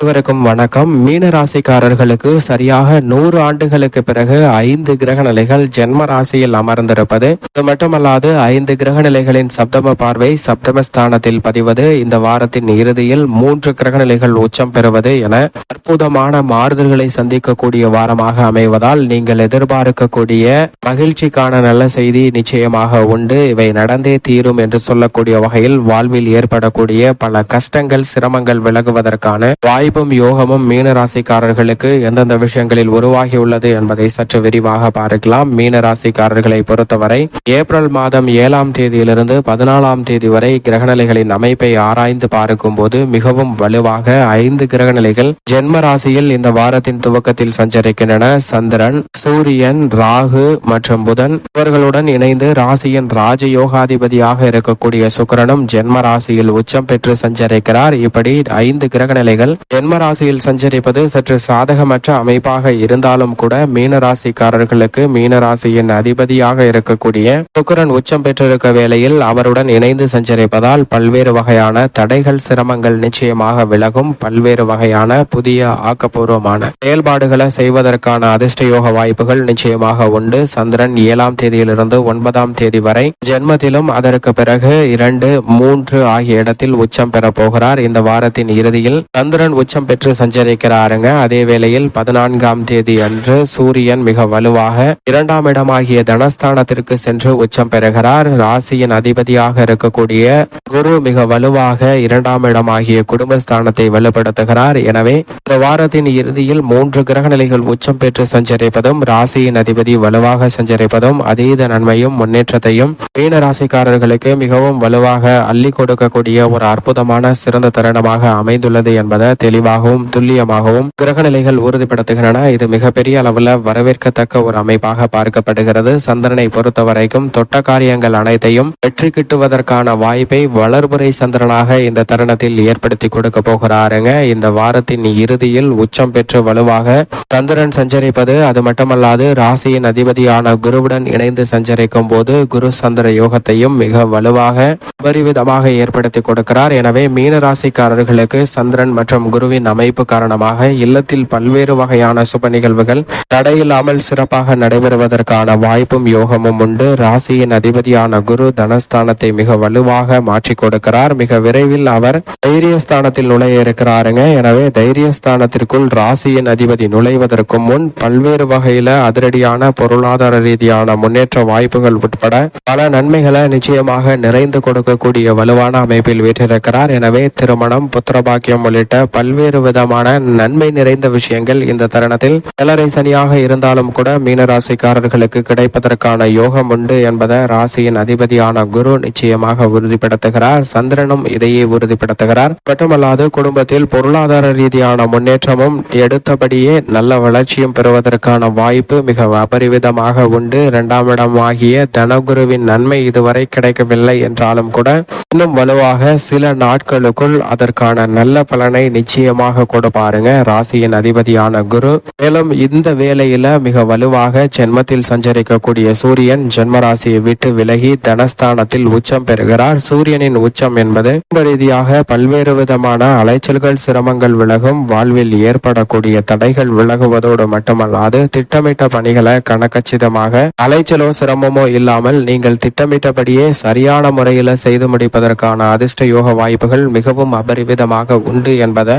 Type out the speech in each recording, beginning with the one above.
அனைவருக்கும் வணக்கம். மீன ராசிக்காரர்களுக்கு சரியாக நூறு ஆண்டுகளுக்கு பிறகு ஐந்து கிரக நிலைகள் ஜென்ம ராசியில் அமர்ந்திருப்பது. இது மட்டுமல்லாது ஐந்து கிரக நிலைகளின் சப்தம பார்வை சப்தமஸ்தானத்தில் பதிவது இந்த வாரத்தின் இறுதியில் மூன்று கிரக நிலைகள் உச்சம் பெறுவது என அற்புதமான மாறுதல்களை சந்திக்கக்கூடிய வாரமாக அமைவதால் நீங்கள் எதிர்பார்க்கக்கூடிய மகிழ்ச்சிக்கான நல்ல செய்தி நிச்சயமாக உண்டு. இவை நடந்தே தீரும் என்று சொல்லக்கூடிய வகையில் வாழ்வில் ஏற்படக்கூடிய பல கஷ்டங்கள் சிரமங்கள் விலகுவதற்கான வாய் வாய்ப்பும் யோகமும் மீன ராசிக்காரர்களுக்கு எந்தெந்த விஷயங்களில் உருவாகியுள்ளது என்பதை சற்று விரிவாக பார்க்கலாம். மீன ராசிக்காரர்களை பொறுத்தவரை ஏப்ரல் மாதம் ஏழாம் தேதியிலிருந்து பதினாலாம் தேதி வரை கிரகநிலைகளின் அமைப்பை ஆராய்ந்து பார்க்கும்போது மிகவும் வலுவாக ஐந்து கிரகநிலைகள் ஜென்ம ராசியில் இந்த வாரத்தின் துவக்கத்தில் சஞ்சரிக்கின்றன. சந்திரன் சூரியன் ராகு மற்றும் புதன். இவர்களுடன் இணைந்து ராசியின் ராஜயோகாதிபதியாக இருக்கக்கூடிய சுக்கிரனும் ஜென்ம ராசியில் உச்சம் பெற்று சஞ்சரிக்கிறார். இப்படி ஐந்து கிரக ஜென்மராசியில் சஞ்சரிப்பது சற்று சாதகமற்ற அமைப்பாக இருந்தாலும் கூட மீனராசிக்காரர்களுக்கு மீனராசியின் அதிபதியாக இருக்கக்கூடிய சுக்கரன் உச்சம் பெற்றிருக்க வேளையில் அவருடன் இணைந்து சஞ்சரிப்பதால் பல்வேறு வகையான தடைகள் சிரமங்கள் நிச்சயமாக விலகும். பல்வேறு வகையான புதிய ஆக்கப்பூர்வமான செயல்பாடுகளை செய்வதற்கான அதிர்ஷ்டயோக வாய்ப்புகள் நிச்சயமாக உண்டு. சந்திரன் ஏழாம் தேதியிலிருந்து ஒன்பதாம் தேதி வரை ஜென்மத்திலும் அதற்கு பிறகு இரண்டு மூன்று ஆகிய இடத்தில் உச்சம் பெற போகிறார். இந்த வாரத்தின் இறுதியில் சந்திரன் உச்சம் பெற்று சஞ்சரிக்கிறாருங்க. அதே வேளையில் பதினான்காம் தேதி அன்று சூரியன் மிக வலுவாக இரண்டாம் இடமாகிய தனஸ்தானத்திற்கு சென்று உச்சம் பெறுகிறார். ராசியின் அதிபதியாக இருக்கக்கூடிய குரு மிக வலுவாக இரண்டாம் இடமாகிய குடும்பஸ்தானத்தை வலுப்படுத்துகிறார். எனவே இந்த வாரத்தின் இறுதியில் மூன்று கிரக நிலைகள் உச்சம் பெற்று சஞ்சரிப்பதும் ராசியின் அதிபதி வலுவாக சஞ்சரிப்பதும் அதீத நன்மையும் முன்னேற்றத்தையும் மீன ராசிக்காரர்களுக்கு மிகவும் வலுவாக அள்ளி கொடுக்கக்கூடிய ஒரு அற்புதமான சிறந்த தருணமாக அமைந்துள்ளது என்பதை தெளிவாகவும் துல்லியமாகவும் கிரக நிலைகள் உறுதிப்படுத்துகின்றன. இது மிகப்பெரிய அளவில் வரவேற்கத்தக்க ஒரு அமைப்பாக பார்க்கப்படுகிறது. சந்திரனை பொறுத்த வரைக்கும் தொட்ட காரியங்கள் அனைத்தையும் வெற்றி கிட்டுவதற்கான வாய்ப்பை வளர்புரை சந்திரனாக இந்த தருணத்தில் ஏற்படுத்தி கொடுக்க போகிறாருங்க. இந்த வாரத்தின் இறுதியில் உச்சம் பெற்று வலுவாக சந்திரன் சஞ்சரிப்பது அது மட்டுமல்லாது ராசியின் அதிபதியான குருவுடன் இணைந்து சஞ்சரிக்கும் போது குரு சந்திர யோகத்தையும் மிக வலுவாக உபரிவிதமாக ஏற்படுத்தி கொடுக்கிறார். எனவே மீன ராசிக்காரர்களுக்கு சந்திரன் மற்றும் குரு குருவின் அமைப்பு காரணமாக இல்லத்தில் பல்வேறு வகையான சுப நிகழ்வுகள் தடையில்லாமல் சிறப்பாக நடைபெறுவதற்கான வாய்ப்பும் யோகமும் உண்டு. ராசியின் அதிபதியான குரு தனஸ்தானத்தை மிக வலுவாக மாற்றி கொடுக்கிறார். மிக விரைவில் அவர் தைரியஸ்தானத்தில் நுழைய இருக்கிறாருங்க. எனவே தைரியஸ்தானத்திற்குள் ராசியின் அதிபதி நுழைவதற்கு முன் பல்வேறு வகையில அதிரடியான பொருளாதார ரீதியான முன்னேற்ற வாய்ப்புகள் உட்பட பல நன்மைகளை நிச்சயமாக நிறைந்து கொடுக்கக்கூடிய வலுவான அமைப்பில் வீற்றிருக்கிறார். எனவே திருமணம் புத்திரபாக்கியம் உள்ளிட்ட பல்வேறு விதமான நன்மை நிறைந்த விஷயங்கள் இந்த தருணத்தில். கலரை சனியாக இருந்தாலும் கூட மீனராசிக்காரர்களுக்கு கிடைப்பதற்கான யோகம் உண்டு என்பதை ராசியின் அதிபதியான குரு நிச்சயமாக உறுதிப்படுத்துகிறார். சந்திரனும் இதையே உறுதிப்படுத்துகிறார். மட்டுமல்லாது குடும்பத்தில் பொருளாதார ரீதியான முன்னேற்றமும் எடுத்தபடியே நல்ல வளர்ச்சியும் பெறுவதற்கான வாய்ப்பு மிக அபரிவிதமாக உண்டு. இரண்டாம் இடமாகிய தனகுருவின் நன்மை இதுவரை கிடைக்கவில்லை என்றாலும் கூட இன்னும் வலுவாக சில நாட்களுக்குள் அதற்கான நல்ல பலனை நிச்சயம் நிச்சயமாக பாருங்க. ராசியின் அதிபதியான குரு. மேலும் இந்த வேலையில மிக வலுவாக ஜென்மத்தில் சஞ்சரிக்கக்கூடிய சூரியன் ஜென்ம ராசியை விட்டு விலகி தனஸ்தானத்தில் உச்சம் பெறுகிறார். சூரியனின் உச்சம் என்பது ரீதியாக பல்வேறு விதமான அலைச்சல்கள் சிரமங்கள் விலகும். வாழ்வில் ஏற்படக்கூடிய தடைகள் விலகுவதோடு மட்டுமல்லாது திட்டமிட்ட பணிகளை கணக்கச்சிதமாக அலைச்சலோ சிரமமோ இல்லாமல் நீங்கள் திட்டமிட்டபடியே சரியான முறையில் செய்து முடிப்பதற்கான அதிர்ஷ்ட யோக வாய்ப்புகள் மிகவும் அபரிவிதமாக உண்டு என்பதை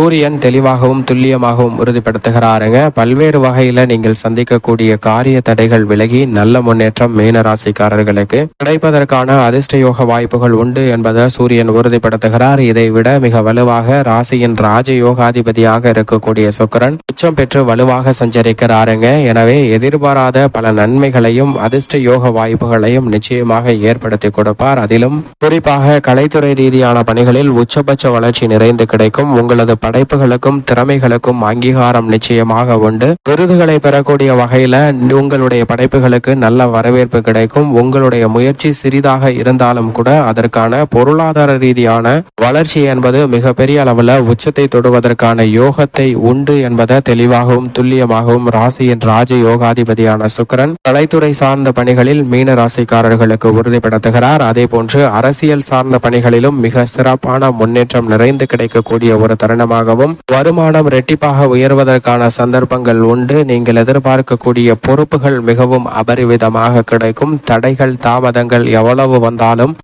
சூரியன் தெளிவாகவும் துல்லியமாகவும் உறுதிப்படுத்துகிறாருங்க. பல்வேறு வகையில நீங்கள் சந்திக்கக்கூடிய காரிய தடைகள் விலகி நல்ல முன்னேற்றம் மீன ராசிக்காரர்களுக்கு கிடைப்பதற்கான அதிர்ஷ்ட யோக வாய்ப்புகள் உண்டு என்பதை சூரியன் உறுதிப்படுத்துகிறார். இதை விட மிக வலுவாக ராசியின் ராஜ யோகாதிபதியாக இருக்கக்கூடிய சுக்கரன் உச்சம் பெற்று வலுவாக சஞ்சரிக்கிறாருங்க. எனவே எதிர்பாராத பல நன்மைகளையும் அதிர்ஷ்ட யோக வாய்ப்புகளையும் நிச்சயமாக ஏற்படுத்தி கொடுப்பார். அதிலும் குறிப்பாக கலைத்துறை ரீதியான பணிகளில் உச்சபட்ச வளர்ச்சி நிறைந்து கிடைக்கும். உங்களது படைப்புகளுக்கும் திறமைகளுக்கும் அங்கீகாரம் நிச்சயமாக உண்டு. விருதுகளை பெறக்கூடிய வகையில உங்களுடைய படைப்புகளுக்கு நல்ல வரவேற்பு கிடைக்கும். உங்களுடைய முயற்சி சிறிதாக இருந்தாலும் கூட அதற்கான பொருளாதார ரீதியான வளர்ச்சி என்பது மிகப்பெரிய அளவில் உச்சத்தை தொடுவதற்கான யோகத்தை உண்டு என்பதை தெளிவாகவும் துல்லியமாகவும் ராசியின் ராஜ யோகாதிபதியான சுக்கிரன் கலைத்துறை சார்ந்த பணிகளில் மீன ராசிக்காரர்களுக்கு உறுதிப்படுத்துகிறார். அதே போன்று அரசியல் சார்ந்த பணிகளிலும் மிக சிறப்பான முன்னேற்றம் நிறைந்து கிடைக்கக்கூடிய ஒரு தருணமாக தருணமாகவும் வருமானம் இரட்டிப்பாக உயர்வதற்கான சந்தர்ப்பங்கள் உண்டு. நீங்கள் எதிர்பார்க்கக்கூடிய பொறுப்புகள் மிகவும் அபரிவிதமாக கிடைக்கும். தடைகள் தாமதங்கள் எவ்வளவு வந்தாலும்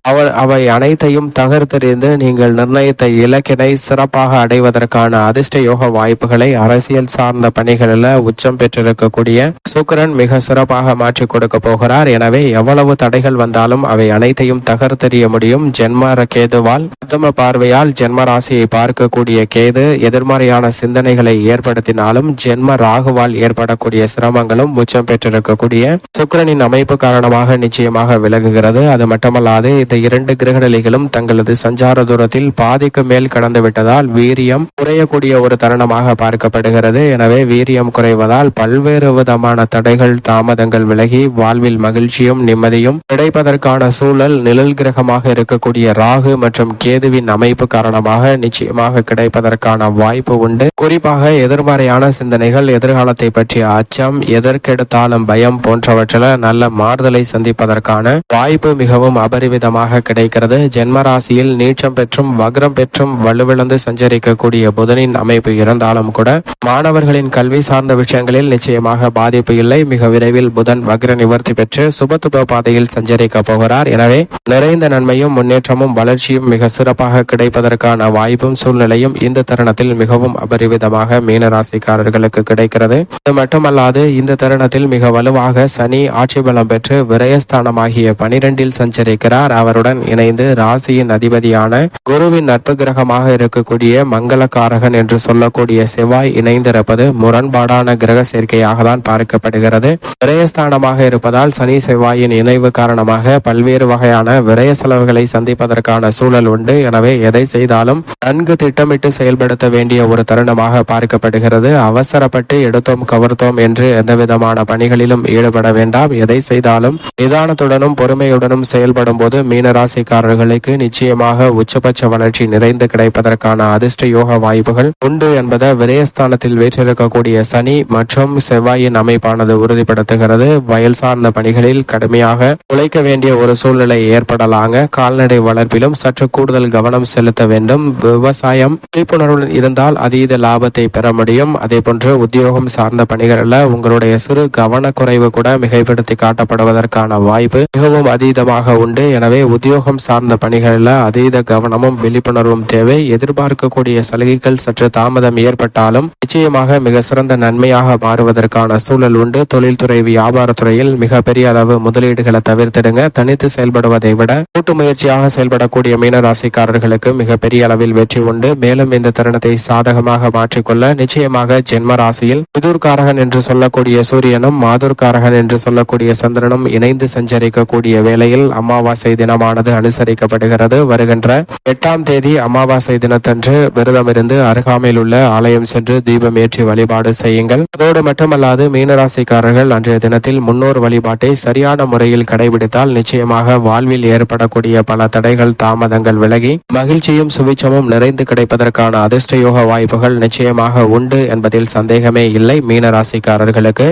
அவை அனைத்தையும் தகர்த்தெறிந்து நீங்கள் நிர்ணயித்த இலக்கினை சிறப்பாக அடைவதற்கான அதிர்ஷ்ட யோக வாய்ப்புகளை அரசியல் சார்ந்த பணிகளில் உச்சம் பெற்றிருக்கக்கூடிய சுக்கிரன் மிக சிறப்பாக மாற்றி கொடுக்க போகிறார். எனவே எவ்வளவு தடைகள் வந்தாலும் அவை அனைத்தையும் தகர்த்தெறிய முடியும். ஜென்ம கேதுவால் உத்தம பார்வையால் ஜென்ம ராசியை பார்க்கக்கூடிய கேது எதிர்மறையான சிந்தனைகளை ஏற்படுத்தினாலும் ஜென்ம ராகுவால் ஏற்படக்கூடிய சிரமங்களும் உச்சம் பெற்றிருக்கக்கூடிய சுக்கரனின் அமைப்பு காரணமாக நிச்சயமாக விலகுகிறது. அது மட்டுமல்லாது இந்த இரண்டு கிரகநிலைகளும் தங்களது சஞ்சார தூரத்தில் பாதிக்கு மேல் கடந்து விட்டதால் வீரியம் குறையக்கூடிய ஒரு தருணமாக பார்க்கப்படுகிறது. எனவே வீரியம் குறைவதால் பல்வேறு விதமான தடைகள் தாமதங்கள் விலகி வாழ்வில் மகிழ்ச்சியும் நிம்மதியும் கிடைப்பதற்கான சூழல் நிழல் கிரகமாக இருக்கக்கூடிய ராகு மற்றும் கேதுவின் அமைப்பு காரணமாக நிச்சயமாக கிடைப்பதற்கான வாய்ப்பு உண்டு. குறிப்பாக எதிர்மறையான சிந்தனைகள் எதிர்காலத்தை பற்றிய அச்சம் எதற்கெடுத்தாலும் பயம் போன்றவற்றில் நல்ல மாறுதலை சந்திப்பதற்கான வாய்ப்பு மிகவும் அபரிவிதமாக கிடைக்கிறது. ஜென்மராசியில் நீச்சம் பெற்றும் வக்ரம் பெற்றும் வலுவிழந்து சஞ்சரிக்கக்கூடிய புதனின் அமைப்பு இருந்தாலும் கூட மாணவர்களின் கல்வி சார்ந்த விஷயங்களில் நிச்சயமாக பாதிப்பு இல்லை. மிக விரைவில் புதன் வக்ர நிவர்த்தி பெற்று சுபத்துவ பாதையில் சஞ்சரிக்க போகிறார். எனவே நிறைந்த நன்மையும் முன்னேற்றமும் வளர்ச்சியும் மிக சிறப்பாக கிடைப்பதற்கான வாய்ப்பும் சூழ்நிலையும் இந்த தருணத்தில் மிகவும் அபரிவிதமாக மீன ராசிக்காரர்களுக்கு கிடைக்கிறது. அது மட்டுமல்லாது இந்த தருணத்தில் மிக வலுவாக சனி ஆட்சி பலம் பெற்று விரயஸ்தானமாகிய பனிரெண்டில் சஞ்சரிக்கிறார். அவருடன் இணைந்து ராசியின் அதிபதியான குருவின் நட்பு கிரகமாக இருக்கக்கூடிய மங்களக்காரகன் என்று சொல்லக்கூடிய செவ்வாய் இணைந்திருப்பது முரண்பாடான கிரக சேர்க்கையாக தான் பார்க்கப்படுகிறது. விரயஸ்தானமாக இருப்பதால் சனி செவ்வாயின் இணைவு காரணமாக பல்வேறு வகையான விரய செலவுகளை சந்திப்பதற்கான சூழல் உண்டு. எனவே எதை செய்தாலும் நன்கு திட்டமிட்டு பயன்படுத்த வேண்டிய ஒரு தருணமாக பார்க்கப்படுகிறது. அவசரப்பட்டு எடுத்தோம் கவர்த்தோம் என்று எந்தவிதமான பணிகளிலும் ஈடுபட வேண்டாம். எதை செய்தாலும் நிதானத்துடனும் பொறுமையுடனும் செயல்படும் போது மீனராசிக்காரர்களுக்கு நிச்சயமாக உச்சபட்ச வளர்ச்சி நிறைந்து கிடைப்பதற்கான அதிர்ஷ்ட யோக வாய்ப்புகள் உண்டு என்பதை விரயஸ்தானத்தில் வீற்றிருக்கக்கூடிய சனி மற்றும் செவ்வாயின் அமைப்பானது உறுதிப்படுத்துகிறது. வயல் சார்ந்த பணிகளில் கடுமையாக உழைக்க வேண்டிய ஒரு சூழ்நிலை ஏற்படலாங்க. கால்நடை வளர்ப்பிலும் சற்று கூடுதல் கவனம் செலுத்த வேண்டும். விவசாயம் விழிப்புணர்வு விழிப்புணர்வுடன் இருந்தால் அதீத லாபத்தை பெற முடியும். அதே போன்று உத்தியோகம் சார்ந்த பணிகளில் உங்களுடைய சிறு கவனக்குறைவு கூட மிகைப்படுத்தி காட்டப்படுவதற்கான வாய்ப்பு மிகவும் அதீதமாக உண்டு. எனவே உத்தியோகம் சார்ந்த பணிகளில் அதீத கவனமும் விழிப்புணர்வும் தேவை. எதிர்பார்க்கக்கூடிய சலுகைகள் சற்று தாமதம் ஏற்பட்டாலும் நிச்சயமாக மிக சிறந்த நன்மையாக மாறுவதற்கான சூழல் உண்டு. தொழில்துறை வியாபாரத்துறையில் மிகப்பெரிய அளவு முதலீடுகளை தவிர்த்திடுங்க. தனித்து செயல்படுவதை விட கூட்டு முயற்சியாக செயல்படக்கூடிய மீனராசிக்காரர்களுக்கு மிகப்பெரிய அளவில் வெற்றி உண்டு. மேலும் இந்த தருணத்தை சாதகமாக மாற்றிக்கொள்ள நிச்சயமாக ஜென்ம ராசியில் பிதுர்காரகன் என்று சொல்லக்கூடிய சூரியனும் மாதூர்காரகன் என்று சொல்லக்கூடிய சந்திரனும் இணைந்து சஞ்சரிக்கக்கூடிய வேளையில் அமாவாசை தினமானது அனுசரிக்கப்படுகிறது. வருகின்ற எட்டாம் தேதி அமாவாசை தினத்தன்று விரதமிருந்து அருகாமையில் உள்ள ஆலயம் சென்று தீபம் ஏற்றி வழிபாடு செய்யுங்கள். அதோடு மட்டுமல்லாது மீனராசிக்காரர்கள் அன்றைய தினத்தில் முன்னோர் வழிபாட்டை சரியான முறையில் கடைபிடித்தால் நிச்சயமாக வாழ்வில் ஏற்படக்கூடிய பல தடைகள் தாமதங்கள் விலகி மகிழ்ச்சியும் சுவிச்சமும் நிறைந்து கிடைப்பதற்கான அதிர்ஷ்டயோக வாய்ப்புகள் நிச்சயமாக உண்டு என்பதில் சந்தேகமே இல்லை மீனராசிக்காரர்களுக்கு.